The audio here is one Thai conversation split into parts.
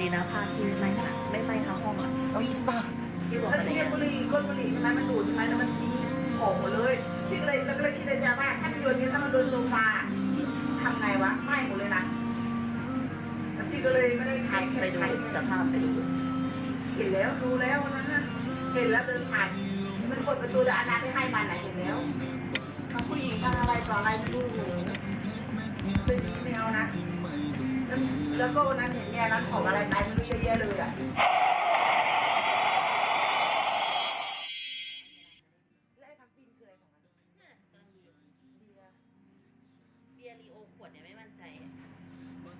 ดีนะผ้าที่ไม่ไหม้ขนาดไม่ไหม้ทั้งห้องอะเอายี่สิบบาทที่บอกแล้วอะไรที่เงี้ยบุหรี่ก้นบุหรี่ใช่ไหมมันดูดใช่ไหมแล้วมันทิ้งของหมดเลยพี่ก็เลยแล้วก็เลยคิดในใจว่าถ้ามันโยนนี้ถ้ามันโดนโซฟาทำไงวะไหม้หมดเลยนะแล้วพี่ก็เลยไม่ได้ถ่ายไปดูถ่ายสภาพไปดูเห็นแล้วดูแล้ววันนั้นน่ะเห็นแล้วเดินผ่านมันกดประตูแล้วอานาไปให้มันไหนเห็นแล้วทั้งผู้หญิงทั้งอะไรต่ออะไรไม่รู้เป็นไม่เอานะ แล้วแล้วก็วันนั้นเห็นแม่ร้านของอะไรไปไม่รู้เยอะแยะเลยอะเบียร์ลีโอขวดเนี่ยไม่มั่นใจ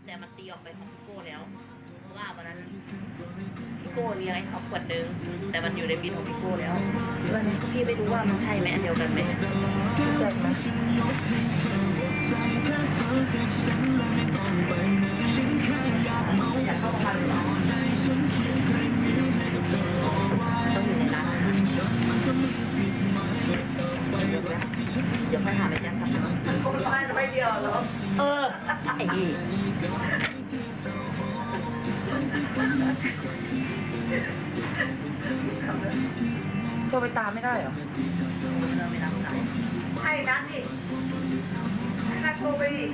แต่มันตีออกไปของพี่โก้แล้วเพราะว่าวันนั้นพี่โก้เลี้ยงให้เขาขวดนึงแต่มันอยู่ในบินของพี่โก้แล้ววันนี้พี่ไม่รู้ว่ามันใช่ไหมอันเดียวกันไหมแจกไหม อ้นี่ก็ไปตามไม่ได้เหรอเราไม่รับสายให้นัดดิให้นัดโทรไปดิ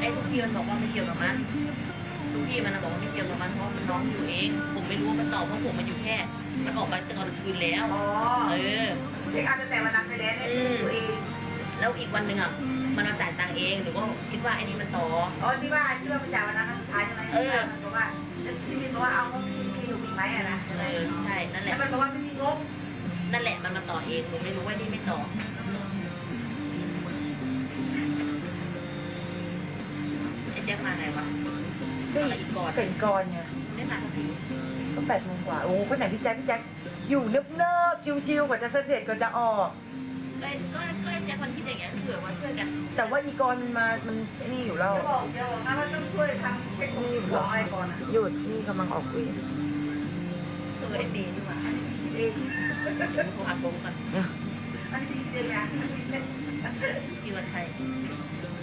ไอ้ทุกทีมันบอกว่าไม่เกี่ยวกับมันทุกทีมันบอกว่าไม่เกี่ยวกับมันเพราะมันน้องอยู่เอง ผมไม่รู้ว่ามันตอบเพราะผมมันอยู่แค่ มันออกไปตอนคืนแล้ว อ๋อ เออเด็กอาจจะแต่วันนั้นไปแล้วเนี่ยคือตัวเองแล้วอีกวันหนึ่งอะ มันมาจ่ายตังค์เองหรือว่าคิดว่าไอ้นี่มันต่อ อ๋อที่ว่าที่ว่าไปจ่ายวันนั้นสุดท้ายใช่ไหมเออ มันบอกว่าที่มินบอกว่าเอางบที่ที่อยู่มีไหมอะนะเออใช่นั่นแหแล้ละวมันบอกว่าไม่มีงบนั่นแหละมันมาต่อเองผมไม่รู้ว่านี่ไม่ต่อไอ้แจ็คมาไงวะก็อะไรอีกก่อนเป็นก่อนไงไม่มาสักทีก็แปดโมงกว่า โอ้คนไหนพี่แจ๊คพี่แจ๊คอยู่เนิบเนิบๆชิวๆกว่าจะเสร็จกว่าจะออก ก็ก็ก็แจ็คมันคิดอย่างเงี้ยเผื่อว่าช่วยกันแต่ว่าอีกรมันมา มันนี่อยู่แล้วจะบอกเดี๋ยวบอกนะว่าต้องช่วยทำเช็คของของอะไรก่อนอะหยุดนี่กำลังออกเวรช่วยไอ้เมย์ดีกว่าเองโทรหาโกงกันเนี่ยอันนี้จริงๆนะพี่วันไทย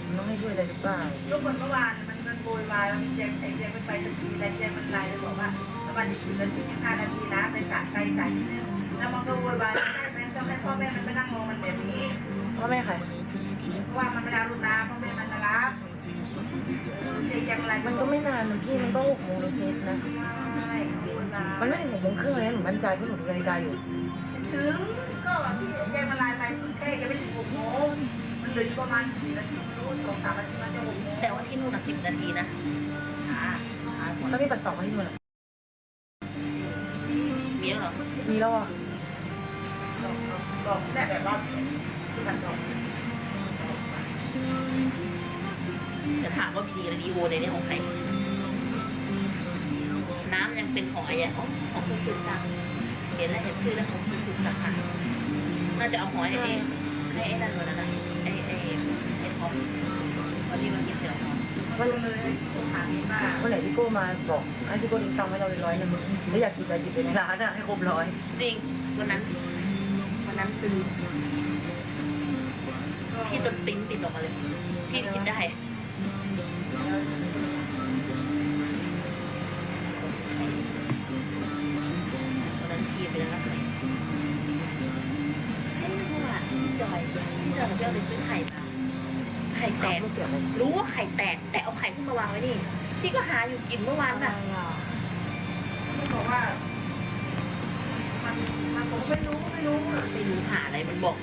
มันต้องให้ช่วยอะไรหรือเปล่าลูกคนเมื่อวานมันมันโวยวายแล้วมีแจ้งไอ้แจ้งไม่ไปสักทีแต่แจ้งมันไลน์เลยบอกว่าวันที่สิบนาทีสิบห้านาทีนะไปสระไกลสระนิดนึงแล้วมันก็โวยวาย ต้องให้พ่อแม่มันไปนั่งรองมันแบบนี้ พ่อแม่ใครว่ามันไม่ได้รุนน้ำพ่อแม่มันมารับเด็กยังไรมันก็ไม่นานมันพี่มันก็หกโมงนิดๆนะ ไม่รุนน้ำมันไม่ถึงหกโมงครึ่งเลยนะหนูมั่นใจเพราะหนูดูนาฬิกาอยู่ ถึงก็พี่แจ้งมาลน์ไปแค่ยังไม่ถึงหกโมงมันเหลืออยู่ประมาณสี่นาทีรู้สองสามนาทีมันจะหกโมงแต่ว่าที่นู่นอะสิบนาทีนะช้าช้ากว่าถ้ามีปัดต่อมาที่นู่นมีแล้วเหรอ มีแล้วอะ จะถามว่ามีดีอะไรดีโอในนี้ของใคร น้ำยังเป็นของอะไรของของคุณสุดสักดิ์เห็นแล้วเห็นชื่อแล้วของคุณสุดสักดิ์ค่ะน่าจะเอาหอยให้เองให้ไอ้นั่นวันนั้นนะไอ้ไอ้ไอ้ท็อปวันที่มันกินเสี่ยวท็อปก็เลยถามว่าเมื่อไหร่พี่โก้มาบอกให้พี่โก้ทิ้งตังให้เราเป็นร้อยหนึงแล้วอยากกินอะไรหยิบไปในร้านอะให้ครบร้อยจริงวันนั้น นนั้นคือพี่ต้นติ้งติดออกมาเลยพี่คิดได้วันนั้นพี่ไปแล้วนะเลยเฮ้ยเมื่อวานพี่จอยพี่จอยกับพี่เอาไปซื้อไข่มาไข่แตกไม่เกี่ยวอะไรรู้ว่าไข่แตก แต่เอาไข่ขึ้นมาวางไว้นี่พี่ก็หาอยู่กินเมื่อวานน่ะมันบอกว่า มันมันผมไม่รู้ไม่รู้ไม่รู้หาอะไรมันบอก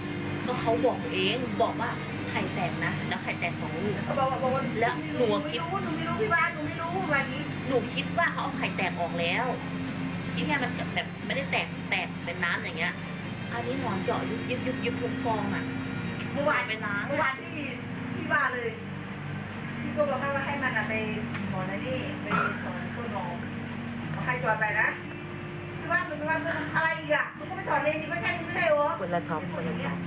ก็เขาบอกเองบอกว่าไข่แตกนะแล้วไข่แตกสองลูกเขาบอกว่าบอกว่าแล้วหนูคิดหนูไม่รู้พี่บ้านหนูไม่รู้วันนี้หนูคิดว่าเขาเอาไข่แตกออกแล้วที่แค่มันแบบไม่ได้แตกแตกเป็นน้ำอย่างเงี้ย อันนี้หมอนเจาะยุบยุบยุบยุบทุกฟองอะเมื่อวานไปล้างเมื่อวานที่ที่บ้านเลยพี่ก็บอกให้ว่าให้มันไปสอนไอ้นี่ไปสอนต้นหมอใครจอดไปนะ พี่บ้านมันพี่บ้านอะไรอีกอะมันก็ไม่ถอนเองนี่ก็ใช่ไม่ใช่เหรอคนละท็อปคนละท็อป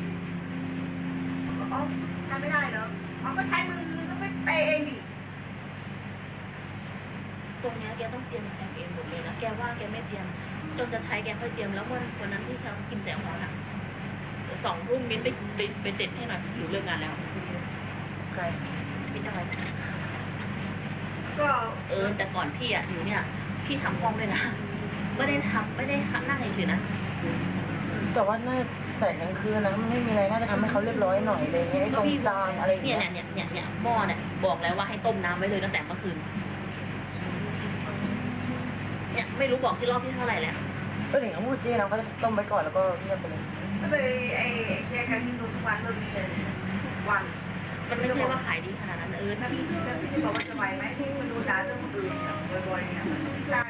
อ๋อใช้ไม่ได้เหรอมันก็ใช้มือก็ไม่เตะเองดิตรงเนี้ยแกต้องเตรียมแกเองหมดเลยนะแกว่าแกไม่เตรียมจนจะใช้แกค่อยเตรียมแล้ววันวันนั้นที่เขากินแจ่วหอนอะสองทุ่มมิ้นไปไปไปเด็ดให้หน่อยอยู่เลิกงานแล้วใครมิ้นอะไรก็เออแต่ก่อนพี่อะอยู่เนี่ยพี่ทำห้องด้วยนะ ไม่ได้ทำไม่ได้นั่งเฉยๆนะ แต่ว่าน่าแต่กลางคืนนะมันไม่มีอะไรน่าจะทำให้เขาเรียบร้อยหน่อยอะไรเงี้ยไอ้ตรงจานอะไรอย่างเนี่ยเงี้ยเนี่ยเนี่ยเนี่ยหม้อเนี่ยบอกแล้วว่าให้ต้มน้ำไว้เลยตั้งแต่เมื่อคืน เนี่ยไม่รู้บอกที่รอบที่เท่าไหร่แล้ว ก็ถึงเขาพูดเจ๊นะเขาจะต้มไว้ก่อนแล้วก็เงียบไปเลย ก็เลยไอ้แยกกันที่ทุกวันเริ่มมีเลยทุกวันมันไม่ใช่ว่าขายดีขนาดนั้นเออถ้าพี่จะพี่จะบอกว่าจะไหวไหมที่มาดูดาเรื่องคนอื่นเนี่ยบ่อยๆเนี่ยไม่ใช่